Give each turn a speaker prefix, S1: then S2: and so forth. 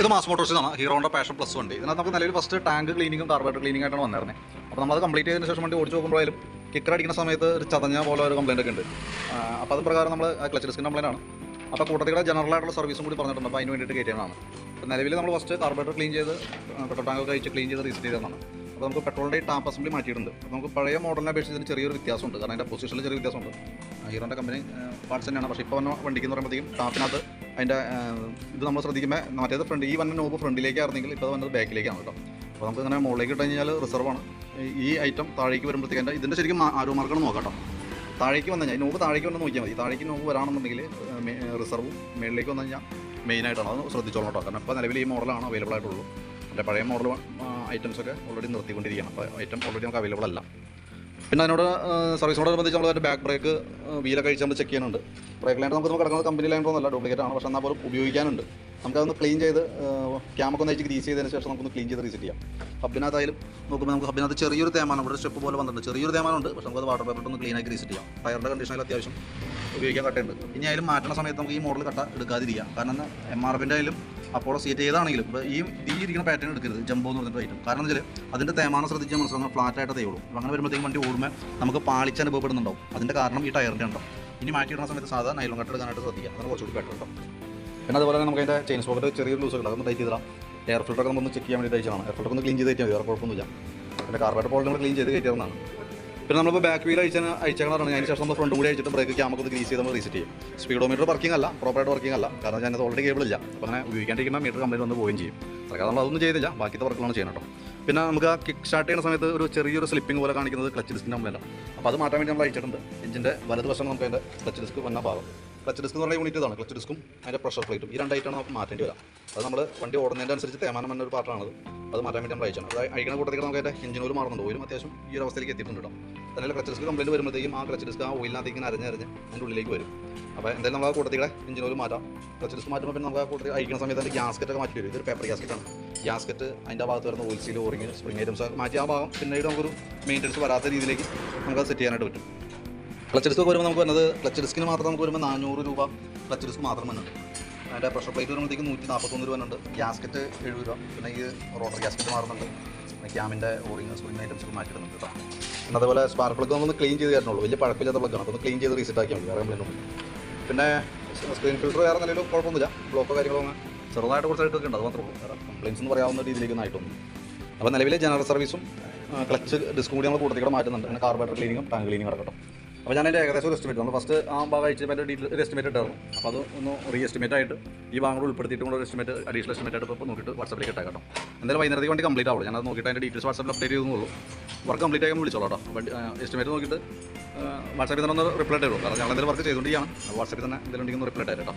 S1: ഇത് മാസ് മോട്ടോഴ്സിനാണ് ഹീറോണ്ട പാഷൻ പ്ലസ് വണ്ടി. ഇതിനകത്ത് നമുക്ക് നിലവിൽ ഫസ്റ്റ് ടാങ്ക് ക്ലീനിങ്ങും കാർബറേറ്റർ ക്ലീനിങ് ആയിട്ടാണ് വന്നിരുന്നത് അപ്പോൾ നമ്മൾ അത് കംപ്ലീറ്റ് ചെയ്തതിന് ശേഷം വണ്ടി ഓടിച്ച് നോക്കുമ്പോഴായാലും കിക്കർ അടിക്കുന്ന സമയത്ത് ഒരു ചതഞ്ഞ പോലെ ഒരു കംപ്ലൈന്റ് ഒക്കെ ഉണ്ട്. അപ്പോൾ അത് പ്രകാരം നമ്മൾ ക്ലച്ച് ഡിസ്കിന്റെ കംപ്ലൈന്റ് ആണ്. അപ്പോൾ കൂട്ടത്തിൽ ജനറൽ ആയിട്ടുള്ള സർവീസും കൂടി പറഞ്ഞിട്ടുണ്ട്. അപ്പോൾ അതിന് വേണ്ടിയിട്ട് കയറ്റിയതാണ് അപ്പോൾ നിലവിൽ നമ്മൾ ഫസ്റ്റ് കാർബറേറ്റർ ക്ലീൻ ചെയ്ത് പെട്രോൾ ടാങ്ക് കഴിച്ച് ക്ലീൻ ചെയ്ത് റീസെറ്റ് ചെയ്തതാണ്. അപ്പോൾ നമുക്ക് പെട്രോളിന്റെ ടാപ്പ് അസംബ്ലി മാറ്റിയിട്ടുണ്ട്. അപ്പോൾ നമുക്ക് പഴയ മോഡലിനെ അപേക്ഷിച്ച് ഇതിന് ചെറിയൊരു വ്യത്യാസമുണ്ട്. കാരണം അതിന്റെ പൊസിഷനിൽ ചെറിയ വ്യത്യാസമുണ്ട്. ഹീറോന്റെ കമ്പനി പാർട്സ് തന്നെയാണ്. പക്ഷേ ഇപ്പോൾ വന്ന വണ്ടിക്ക് എന്ന് പറയുമ്പോഴത്തേക്കും ടാപ്പിനകത്ത് അതിന്റെ ഇത് നമ്മൾ ശ്രദ്ധിക്കുമ്പോൾ മറ്റേത് ഫ്രണ്ട് ഈ വന്ന നോബ് ഫ്രണ്ടിലേക്കായിരുന്നെങ്കിൽ ഇപ്പോൾ വന്നത് ബാക്കിലേക്കാണ് കേട്ടോ. അപ്പോൾ നമുക്ക് ഇങ്ങനെ മുകളിലേക്ക് ഇട്ട് കഴിഞ്ഞാൽ റിസർവാണ് ഈ ഐറ്റം താഴേക്ക് വരുമ്പോഴത്തേക്ക് എന്റെ ഇതിന്റെ ശരിക്കും ആരോ മാർക്കാണ് നോക്കാം താഴേക്ക് വന്നു കഴിഞ്ഞാൽ നോബ് താഴേക്ക് വന്ന് നോക്കിയാൽ മതി. താഴേക്ക് നോബ് വരാണെന്നുണ്ടെങ്കിൽ റിസർവും മേളിലേക്ക് വന്നു കഴിഞ്ഞാൽ മെയിനായിട്ടാണ് അത് ശ്രദ്ധിച്ചോളാം കേട്ടോ. കാരണം ഇപ്പോൾ നിലവിൽ ഈ മോഡലാണ് അവൈലബിൾ ആയിട്ടുള്ളൂ. എന്റെ പഴയ മോഡൽ ഐറ്റംസൊക്കെ ഓൾറെഡി നിർത്തിക്കൊണ്ടിരിക്കുകയാണ്. അപ്പോൾ ഐറ്റം ഓൾറെഡി നമുക്ക് അവൈലബിൾ അല്ല. പിന്നെ അതിനോട് സർവീസിനോടനുബന്ധിച്ച് നമ്മൾ അതിന്റെ ബാക്ക് ബ്രേക്ക് വീല കഴിച്ച് നമ്മൾ ചെക്ക് ചെയ്യുന്നുണ്ട്. ബ്രേക്ക് ലൈൻ നമുക്ക് കിടക്കുന്നത് കമ്പനി ലൈൻ ഒന്നുമല്ല ഡ്യൂപ്ലിക്കേറ്റ് ആണ്. പക്ഷേ എന്നാൽ പോലും ഉപയോഗിക്കാനുണ്ട്. നമുക്കതൊന്ന് ക്ലീൻ ചെയ്ത് ക്യാമൊക്കെ ഒന്ന് ഗ്രീസ് ചെയ്തതിന് ശേഷം നമുക്കൊന്ന് ക്ലീൻ ചെയ്ത് റീസെറ്റ് ചെയ്യാം. ഹബിനകത്തായാലും നോക്കുമ്പോൾ നമുക്ക് ഹബിനകത്ത് ചെറിയൊരു തേമാനം ഇവിടെ സ്റ്റെപ്പ് പോലെ വന്നിട്ടുണ്ട്. ചെറിയൊരു തേമാനമുണ്ട് പക്ഷേ നമുക്കത് വാട്ടർ പേപ്പർ ഒന്ന് ക്ലീൻ ആക്കി റീസെറ്റ് ചെയ്യാം. ടയറിന്റെ കണ്ടീഷനിൽ അത്യാവശ്യം ഉപയോഗിക്കാൻ കട്ടയുണ്ട്. ഇനി ആയാലും മാറ്റുന്ന സമയത്ത് നമുക്ക് ഈ മോഡൽ കട്ട എടുക്കാതിരിക്കാം. കാരണം എം ആർ എഫിന്റെ ആയാലും അപ്പോൾ സീറ്റ് ചെയ്താണെങ്കിലും ഇപ്പോൾ ഈ ഈ ഇരിക്കുന്ന പാറ്റേൺ എടുക്കരുത് ജംബോ എന്ന് പറഞ്ഞിട്ട് ഐറ്റം കാരണം വെച്ചാൽ അതിന്റെ തേമാനം ശ്രദ്ധിച്ചാൽ മനസ്സിലാകുന്ന ഫ്ലാറ്റ് ആയിട്ട് തേയുള്ളൂ അങ്ങനെ വരുമ്പോഴത്തേക്കും വണ്ടി ഓടുമ്പോൾ നമുക്ക് പാളിച്ച് അനുഭവപ്പെടുന്നുണ്ടാവും. അതിന്റെ കാരണം ഈ ടയറിന്റെ ഉണ്ടാവും ഇനി മാറ്റി ഇടുന്ന സമയത്ത് സാധാരണ നൈലോൺ കട്ട് എടുക്കാനായിട്ട് ശ്രദ്ധിക്കുക. അതാണ് കുറച്ചുകൂടി ബെറ്റർ ഉണ്ടാവും പിന്നെ അതുപോലെ തന്നെ നമുക്ക് അതിന്റെ ചെയിൻ സ്പോക്കറ്റ് ചെറിയൊരു ലൂസ് കിട്ടും അതൊന്ന് ടൈറ്റ് ചെയ്തിടാം. എയർ ഫിൽറ്ററൊക്കെ നമ്മൾ ചെക്ക് ചെയ്യാൻ വേണ്ടി ടൈച്ചാണ് എയർ ഫിൽറ്റർ ഒന്ന് ക്ലീൻ ചെയ്ത് കയറ്റിയാൽ വേറെ കുഴപ്പമൊന്നുമില്ല. പിന്നെ കാർബറേറ്റർ പോൾ നമ്മൾ ക്ലീൻ ചെയ്ത് കയറ്റിയതാണ് പിന്നെ നമ്മളിപ്പോൾ ബാക്ക് വീൽ അയച്ചാൽ കളറാണ്. അതിന് ശേഷം നമ്മൾ ഫ്രണ്ട് കൂടി അയച്ചിട്ട് ബ്രേക്ക് ക്യാമൊക്കെ ഗ്രീസ് ചെയ്ത് നമ്മൾ റീസെറ്റ് ചെയ്യും. സ്പീഡോമീറ്റർ വർക്കിംഗ് അല്ല. പ്രോപ്പറായിട്ട് വർക്കിംഗ് അല്ല. കാരണം ഞാൻ ഓൾറെഡി കേബിൾ ഇല്ല. അപ്പോൾ അങ്ങനെ ഉപയോഗിക്കാണ്ടിരിക്കുന്ന മീറ്റർ കംപ്ലൈന്റ് വന്ന് പോവുകയും ചെയ്യും. അതൊക്കെ നമ്മൾ അതൊന്നും ചെയ്തില്ല. ബാക്കിത്തെ വർക്കുകളാണ് ചെയ്യണം കേട്ടോ. പിന്നെ നമുക്ക് ആ കിക്ക് സ്റ്റാർട്ട് ചെയ്യുന്ന സമയത്ത് ഒരു ചെറിയൊരു സ്ലിപ്പിംഗ് പോലെ കാണിക്കുന്നത് ക്ലച്ച് ഡിസ്കിന്റെ അമ്മയിലാണ് അപ്പോൾ അത് മാറ്റാൻ വേണ്ടി നമ്മൾ അയച്ചിട്ടുണ്ട് എഞ്ചിന്റെ വലതുവശം നമുക്ക് അതിന്റെ ക്ലച്ച് ഡിസ്ക് വന്ന ഭാഗം. ക്ലച്ച് ഡിസ്ക് എന്ന് പറഞ്ഞ യൂണിറ്റ് ഇതാണ്. ക്ലച്ച് ഡിസ്കും അതിന്റെ പ്രഷർ പ്ലേറ്റും ഈ രണ്ടായിട്ടാണ് നമുക്ക് മാറ്റേണ്ടി വരാം അത് നമ്മൾ വണ്ടി ഓടുന്നതിന്റെ അനുസരിച്ച് തേമാനം എന്ന ഒരു അത് മാറ്റാൻ വേണ്ടി നമ്മൾ അയച്ചാണ് അത് അയക്കുന്ന കൂട്ടത്തിൽ നമുക്ക് അതിന്റെ എഞ്ചിൻ ഓയിൽ മാറുന്നുണ്ട്. ഓയിലും അത്യാവശ്യം ഈ ഒരു അവസ്ഥയിലേക്ക് എത്തിയിട്ടുണ്ട് കേട്ടോ. തന്നെ ക്ലച്ച് ഡിസ്ക് കംപ്ലൈന്റ് വരുമ്പോഴത്തേക്കും ആ ക്ലച്ച് ഡിസ്ക് ആ ഓയിലിനകത്ത് ഇങ്ങനെ അരഞ്ഞ് അതിന്റെ ഉള്ളിലേക്ക് വരും. അപ്പോൾ എന്തായാലും നമ്മൾ ആ കൂട്ടത്തിലെ എഞ്ചിൻ ഓയിൽ മാറ്റാം. ക്ലച്ച് ഡിസ്ക് മാറ്റുമ്പോൾ പിന്നെ നമുക്ക് ആ കൂട്ടത്തിൽ അയക്കുന്ന സമയത്ത് അതിന്റെ ഗ്യാസ്കറ്റൊക്കെ മാറ്റി വരും. ഇതൊരു പേപ്പർ ഗ്യാസ്കറ്റാണ് ഗ്യാസ്കറ്റ് അതിന്റെ ഭാഗത്ത് വരുന്ന oil seal O ring spring items മാറ്റി ആ ഭാഗം പിന്നീട് നമുക്കൊരു മെയിന്റെനൻസ് വരാത്ത രീതിയിലേക്ക് നമുക്കത് സെറ്റ് ചെയ്യാനായിട്ട് പറ്റും. ക്ലച്ച് ഡിസ്ക് വരുമ്പോൾ നമുക്ക് വരുന്നത് ക്ലച്ച് ഡിസ്കിന് മാത്രം നമുക്ക് വരുമ്പോൾ നാനൂറ് രൂപ ക്ലച്ച് ഡിസ്ക് മാത്രം വരുന്നുണ്ട് അതിന്റെ പ്രഷർ പ്ലേറ്റ് വരുമ്പോഴത്തേക്ക് നൂറ്റി നാൽപ്പത്തൊന്ന് രൂപ ഉണ്ട് ഗ്യാസ്കറ്റ് എഴുപത് രൂപ. പിന്നെ ഈ റോട്ടർ ഗ്യാസ്കറ്റ് മാറുന്നുണ്ട്. പിന്നെ ക്യാമിന്റെ ഓറിങ് സ്പ്രിങ് ഐറ്റംസ് ഒക്കെ മാറ്റിയിടുന്നുണ്ട് കേട്ടോ പിന്നെ അതുപോലെ സ്പാർക്ക് പ്ലഗ് ഒന്ന് ക്ലീൻ ചെയ്ത് തരണുള്ളൂ വലിയ പഴക്കമില്ലാത്ത പ്ലഗ്ഗാണ് ഒന്ന് ക്ലീൻ ചെയ്ത് റീസെറ്റ് ആക്കിയാൽ മതി. വേറെ കംപ്ലൈന്റ് പിന്നെ സ്ക്രീൻ ഫിൽറ്റർ വേറെ നിലയിലും കുഴപ്പമൊന്നുമില്ല. ബ്ലോക്കോ കാര്യങ്ങളോ അങ്ങനെ ചെറുതായിട്ട് കുറച്ചായിട്ടൊക്കെ ഉണ്ട്. അത് മാത്രമേ ഉള്ളൂ. വേറെ കംപ്ലൈൻസ് എന്ന് പറയാവുന്ന രീതിയിലേക്കൊന്നും ആയിട്ടൊന്നും അപ്പോൾ നിലവിലെ ജനറൽ സർവീസും ക്ലച്ച് ഡിസ്കും കൂടി നമ്മൾ കൂടുതൽ മാറ്റുന്നുണ്ട്. അങ്ങനെ കാർബറേറ്റർ ക്ലീനിങ്ങും ടാങ്ക് ക്ലീനിങ്ങും നടക്കട്ടെ അപ്പോൾ ഞാൻ അതിന്റെ ഏകദേശം ഒരു എസ്റ്റിമേറ്റ് നമ്മൾ ഫസ്റ്റ് ആ ഭാഗം അതിന്റെ ഡീറ്റെയിൽ ഒരു എസ്റ്റിമേറ്റ് ഇട്ടായിരുന്നു. അപ്പോൾ അത് ഒന്ന് റീ എസ്റ്റിമേറ്റ് ആയിട്ട് ഈ ഭാഗം കൂടെ ഉൾപ്പെടുത്തിയിട്ട് കൂടെ ഒരു എസ്റ്റിമേറ്റ് അഡീഷണൽ എസ്റ്റിമേറ്റ് ആയിട്ട് ഇപ്പോൾ നോക്കിയിട്ട് വാട്സപ്പിലേക്ക് ഇട്ടാൽ കേട്ടോ. എന്തായാലും വൈകുന്നേരത്തേക്ക് വണ്ടി കംപ്ലീറ്റ് ആവുള്ളൂ. ഞാനത് നോക്കിയിട്ട് അതിന്റെ ഡീറ്റെയിൽസ് വാട്സപ്പിൽ അപ്ഡേറ്റ് ചെയ്തെന്നുള്ളൂ വർക്ക് കംപ്ലീറ്റ് ആയി വിളിച്ചോളൂ കേട്ടോ. എസ്റ്റിമേറ്റ് നോക്കിയിട്ട് വാട്സപ്പിൽ തന്നെ ഒന്ന് റിപ്ലൈ തരുള്ളൂ കാരണം ഞങ്ങൾ എന്തെങ്കിലും വർക്ക് ചെയ്തുകൊണ്ടിരിക്കുകയാണ്. വാട്സപ്പിൽ തന്നെ എന്തെങ്കിലും ഉണ്ടെങ്കിൽ ഒന്ന് റിപ്ലൈ ആയിട്ട് കേട്ടോ.